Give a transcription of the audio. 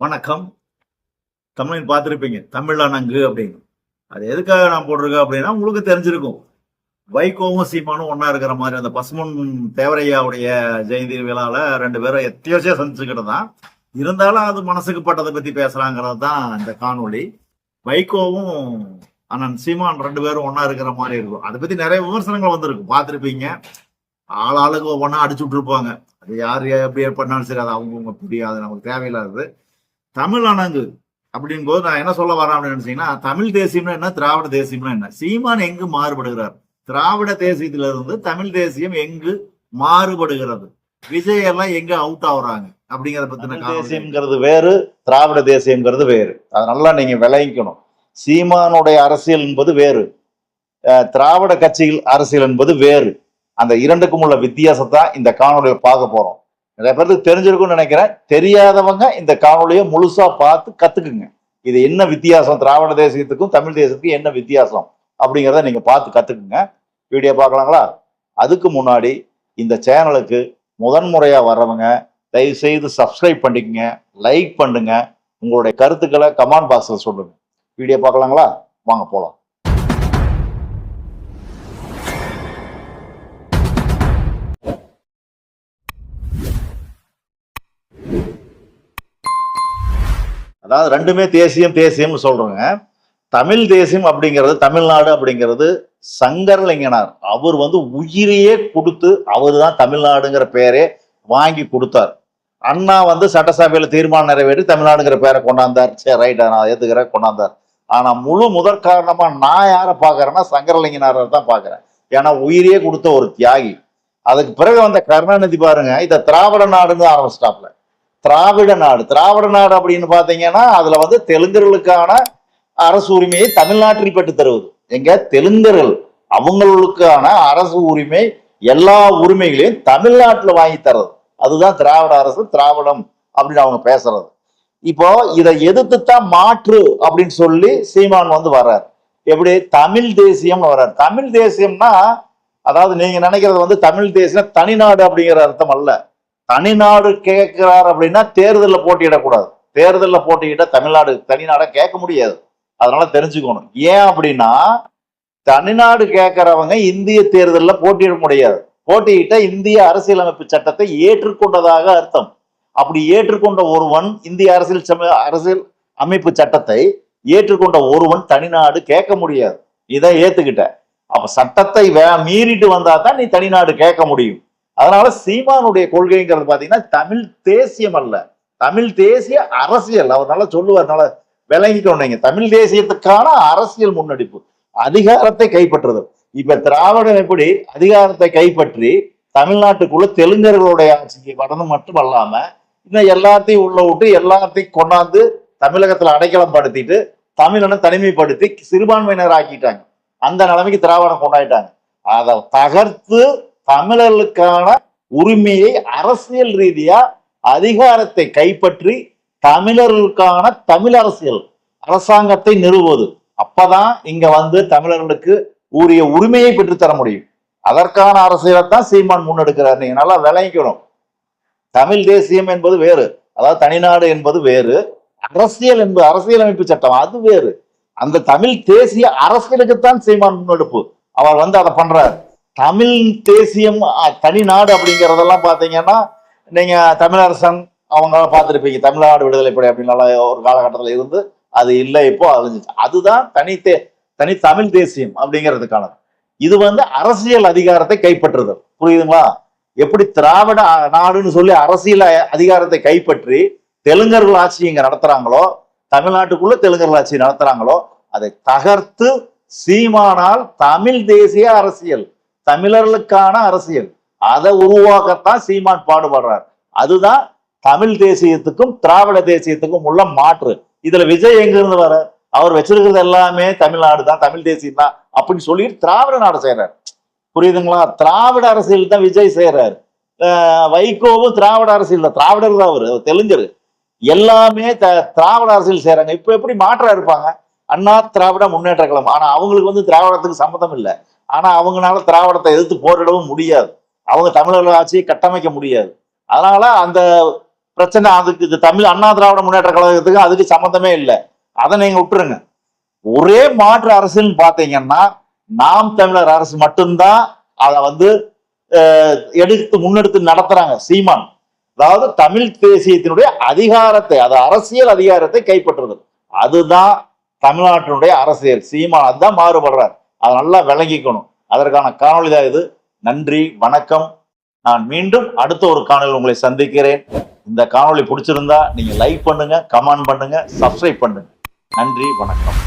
வணக்கம். தமிழில் பார்த்துருப்பீங்க. தமிழனங்கு அப்படின்னு. அது எதுக்காக நான் போட்டிருக்கேன் அப்படின்னா உங்களுக்கு தெரிஞ்சிருக்கும். வைகோவும் சீமானும் ஒன்னா இருக்கிற மாதிரி அந்த பசுமன் தேவரையாவுடைய ஜெயந்தி விழால ரெண்டு பேரும் எத்தியோசியா சந்திச்சுக்கிட்டு தான். இருந்தாலும் அது மனசுக்கு பட்டதை பத்தி பேசுறாங்கிறது தான் இந்த காணொளி. வைகோவும் அண்ணன் சீமான் ரெண்டு பேரும் ஒன்னா இருக்கிற மாதிரி இருக்கும். அதை பத்தி நிறைய விமர்சனங்கள் வந்திருக்கு. பார்த்துருப்பீங்க. ஆள் ஆளுக்கு ஒவ்வொன்றா அடிச்சு விட்டுருப்பாங்க அது யார் எப்படி பண்ணாலும் சரி அது அவங்கவுங்க புரியாது. நமக்கு தேவையில்லாதது. தமிழ் அணங்கு அப்படின் போது நான் என்ன சொல்ல வரேன் அப்படின்னு நினைச்சீங்கன்னா தமிழ் தேசியம்னா என்ன? திராவிட தேசியம்னா என்ன? சீமான் எங்கு மாறுபடுகிறார்? திராவிட தேசியத்திலிருந்து தமிழ் தேசியம் எங்கு மாறுபடுகிறது? விஜய் எல்லாம் எங்க அவுட் ஆகுறாங்க? அப்படிங்கறத பத்தின தேசியம்ங்கிறது வேறு திராவிட தேசியம்ங்கிறது வேறு. அதை நல்லா நீங்க விளங்கிக்கணும். சீமானுடைய அரசியல் என்பது வேறு. திராவிட கட்சிகள் அரசியல் என்பது வேறு. அந்த இரண்டுக்கும் உள்ள வித்தியாசத்தை இந்த காணொலியை பார்க்க போறோம். நிறைய பேருக்கு தெரிஞ்சிருக்கும்னு நினைக்கிறேன். தெரியாதவங்க இந்த காணொலியை முழுசா பார்த்து கத்துக்குங்க. இது என்ன வித்தியாசம்? திராவிட தேசியத்துக்கும் தமிழ் தேசத்துக்கும் என்ன வித்தியாசம்? அப்படிங்கிறத நீங்க பார்த்து கத்துக்குங்க. வீடியோ பார்க்கலாங்களா? அதுக்கு முன்னாடி இந்த சேனலுக்கு முதன்முறையா வர்றவங்க தயவு செய்து சப்ஸ்கிரைப் பண்ணிக்கங்க லைக் பண்ணுங்க. உங்களுடைய கருத்துக்களை கமெண்ட் பாக்ஸில் சொல்லுங்க. வீடியோ பார்க்கலாங்களா? வாங்க போகலாம் அதாவது ரெண்டுமே தேசியம் தேசியம்னு சொல்றோங்க. தமிழ் தேசியம் அப்படிங்கிறது தமிழ்நாடு அப்படிங்கிறது சங்கரலிங்கனார். அவர் வந்து உயிரையே கொடுத்து அவர் தான் தமிழ்நாடுங்கிற பேரே வாங்கி கொடுத்தார். அண்ணா வந்து சட்டசபையில் தீர்மானம் நிறைவேற்றி தமிழ்நாடுங்கிற பேரை கொண்டாந்தார். சரி ரைட் நான் ஏத்துக்கிறேன் கொண்டாந்தார். ஆனா முழு முதற் காரணமா நான் யாரை பாக்குறேன்னா சங்கரலிங்கனாரை தான் பாக்குறேன் ஏன்னா உயிரையே கொடுத்த ஒரு தியாகி. அதுக்கு பிறகு வந்த கருணாநிதி பாருங்க இதை திராவிட நாடுன்னு ஆரம்பிச்சிட்டாப்ல திராவிட நாடு. திராவிட நாடு அப்படின்னு பார்த்தீங்கன்னா அதுல வந்து தெலுங்கர்களுக்கான அரசு உரிமையை தமிழ்நாட்டில் பெற்று தருவது. எங்க? தெலுங்கர்கள். அவங்களுக்கான அரசு உரிமை எல்லா உரிமைகளையும் தமிழ்நாட்டில் வாங்கி தர்றது. அதுதான் திராவிட அரசு திராவிடம் அப்படின்னு அவங்க பேசுறது. இப்போ இதை எதிர்த்துத்தான் மாற்று அப்படின்னு சொல்லி சீமான் வந்து வர்றார். எப்படி? தமிழ் தேசியம்னு வர்றார். தமிழ் தேசியம்னா அதாவது நீங்க நினைக்கிறது வந்து தமிழ் தேசியம் தனிநாடு அப்படிங்கிற அர்த்தம் அல்ல. தனிநாடு கேட்கிறார் அப்படின்னா தேர்தலில் போட்டியிடக்கூடாது. தேர்தலில் போட்டியிட தமிழ்நாடு தனிநாடை கேட்க முடியாது. அதனால தெரிஞ்சுக்கணும். ஏன் அப்படின்னா தனிநாடு கேட்கறவங்க இந்திய தேர்தலில் போட்டியிட முடியாது. போட்டியிட்ட இந்திய அரசியலமைப்பு சட்டத்தை ஏற்றுக்கொண்டதாக அர்த்தம். அப்படி ஏற்றுக்கொண்ட ஒருவன் இந்திய அரசியல் அரசியல் அமைப்பு சட்டத்தை ஏற்றுக்கொண்ட ஒருவன் தனிநாடு கேட்க முடியாது. இதை ஏத்துக்கிட்ட. அப்ப சட்டத்தை வே மீறிட்டு வந்தா தான் நீ தனிநாடு கேட்க முடியும். அதனால சீமானுடைய கொள்கைங்கிறது பாத்தீங்கன்னா தமிழ் தேசியம் அல்ல. தமிழ் தேசிய அரசியல். அவர் நல்லா சொல்லுவார் நல்லா விளங்கிக்கணும் நீங்க. தமிழ் தேசியத்துக்கான அரசியல் முன்னெடுப்பு. அதிகாரத்தை கைப்பற்றுறது இப்ப திராவிடம் எப்படி அதிகாரத்தை கைப்பற்றி தமிழ்நாட்டுக்குள்ள தெலுங்கர்களுடைய ஆட்சிக்கு வரது மட்டும் அல்லாம இன்னும் எல்லாத்தையும் உள்ள விட்டு எல்லாத்தையும் கொண்டாந்து தமிழகத்துல அடைக்கலம் படுத்திட்டு தமிழனை தனிமைப்படுத்தி சிறுபான்மையினர் ஆக்கிட்டாங்க. அந்த நிலைமைக்கு திராவிடம் கொண்டாடிட்டாங்க. அதை தகர்த்து தமிழர்களுக்கான உரிமையை அரசியல் ரீதியா அதிகாரத்தை கைப்பற்றி தமிழர்களுக்கான தமிழ் அரசியல் அரசாங்கத்தை நிறுவுவது. அப்பதான் இங்க வந்து தமிழர்களுக்கு உரிய உரிமையை பெற்றுத்தர முடியும். அதற்கான அரசியலை தான் சீமான் முன்னெடுக்கிறார். நீங்க நல்லா விளங்கிக்கணும். தமிழ் தேசியம் என்பது வேறு. அதாவது தனிநாடு என்பது வேறு. அரசியல் என்பது அரசியலமைப்பு சட்டம் அது வேறு. அந்த தமிழ் தேசிய அரசியலுக்குத்தான் சீமான் முன்னெடுப்பு. அவர் வந்து அதை பண்றாரு. தமிழ் தேசியம் தனி தனிநாடு அப்படிங்கிறதெல்லாம் பார்த்தீங்கன்னா நீங்கள் தமிழரசன் அவங்க பார்த்துருப்பீங்க தமிழ்நாடு விடுதலை படை அப்படின்னு ஒரு காலகட்டத்தில் இருந்து அது இல்லை இப்போ அழிஞ்சிச்சு. அதுதான் தனி தே தனி தமிழ் தேசியம் அப்படிங்கிறதுக்கானது. இது வந்து அரசியல் அதிகாரத்தை கைப்பற்றுது புரியுதுங்களா? எப்படி திராவிட நாடுன்னு சொல்லி அரசியல் அதிகாரத்தை கைப்பற்றி தெலுங்கர்கள் ஆட்சி இங்க நடத்துறாங்களோ தமிழ்நாட்டுக்குள்ள தெலுங்கர்கள் ஆட்சி நடத்துறாங்களோ அதை தகர்த்து சீமானால் தமிழ் தேசிய அரசியல். தமிழர்களுக்கான அரசியல். அதை உருவாக்கத்தான் சீமான் பாடுபடுறார். அதுதான் தமிழ் தேசியத்துக்கும் திராவிட தேசியத்துக்கும் உள்ள மாற்று. இதுல விஜய் எங்க இருந்து வர அவர் வச்சிருக்கிறது எல்லாமே தமிழ்நாடு தான் தமிழ் தேசியம் தான் அப்படின்னு சொல்லிட்டு திராவிட நாடு செய்யறாரு புரியுதுங்களா? திராவிட அரசியல் தான் விஜய் செய்யறாரு வைகோவும் திராவிட அரசியல் தான். திராவிடர் தான் அவர். தெலுங்கர். எல்லாமே த- திராவிட அரசியல் செய்யறாங்க இப்ப எப்படி மாற்றா இருப்பாங்க? அண்ணா திராவிட முன்னேற்ற கழகம். ஆனா அவங்களுக்கு வந்து திராவிடத்துக்கு சம்மதம் இல்லை. ஆனா அவங்களால திராவிடத்தை எதிர்த்து போரிடவும் முடியாது. அவங்க தமிழர்கள் ஆட்சியை கட்டமைக்க முடியாது. அதனால அந்த பிரச்சனை அதுக்கு இது தமிழ் அண்ணா திராவிட முன்னேற்ற கழகத்துக்கு அதுக்கு சம்மந்தமே இல்லை. அதை நீங்க விட்டுருங்க. ஒரே மாற்று அரசுன்னு பாத்தீங்கன்னா நாம் தமிழர் அரசு மட்டும்தான் அதை வந்து எடுத்து முன்னெடுத்து நடத்துறாங்க சீமான். அதாவது தமிழ் தேசியத்தினுடைய அதிகாரத்தை அது அரசியல் அதிகாரத்தை கைப்பற்றுறது. அதுதான் தமிழ்நாட்டினுடைய அரசியல் சீமான் அதுதான் மாறுபடுறார். அதை நல்லா விளங்கிக்கணும். அதற்கான காணொளி தான் இது. நன்றி வணக்கம். நான் மீண்டும் அடுத்த ஒரு காணொலி உங்களை சந்திக்கிறேன். இந்த காணொளி பிடிச்சிருந்தா நீங்க லைக் பண்ணுங்க கமெண்ட் பண்ணுங்க சப்ஸ்கிரைப் பண்ணுங்க. நன்றி வணக்கம்.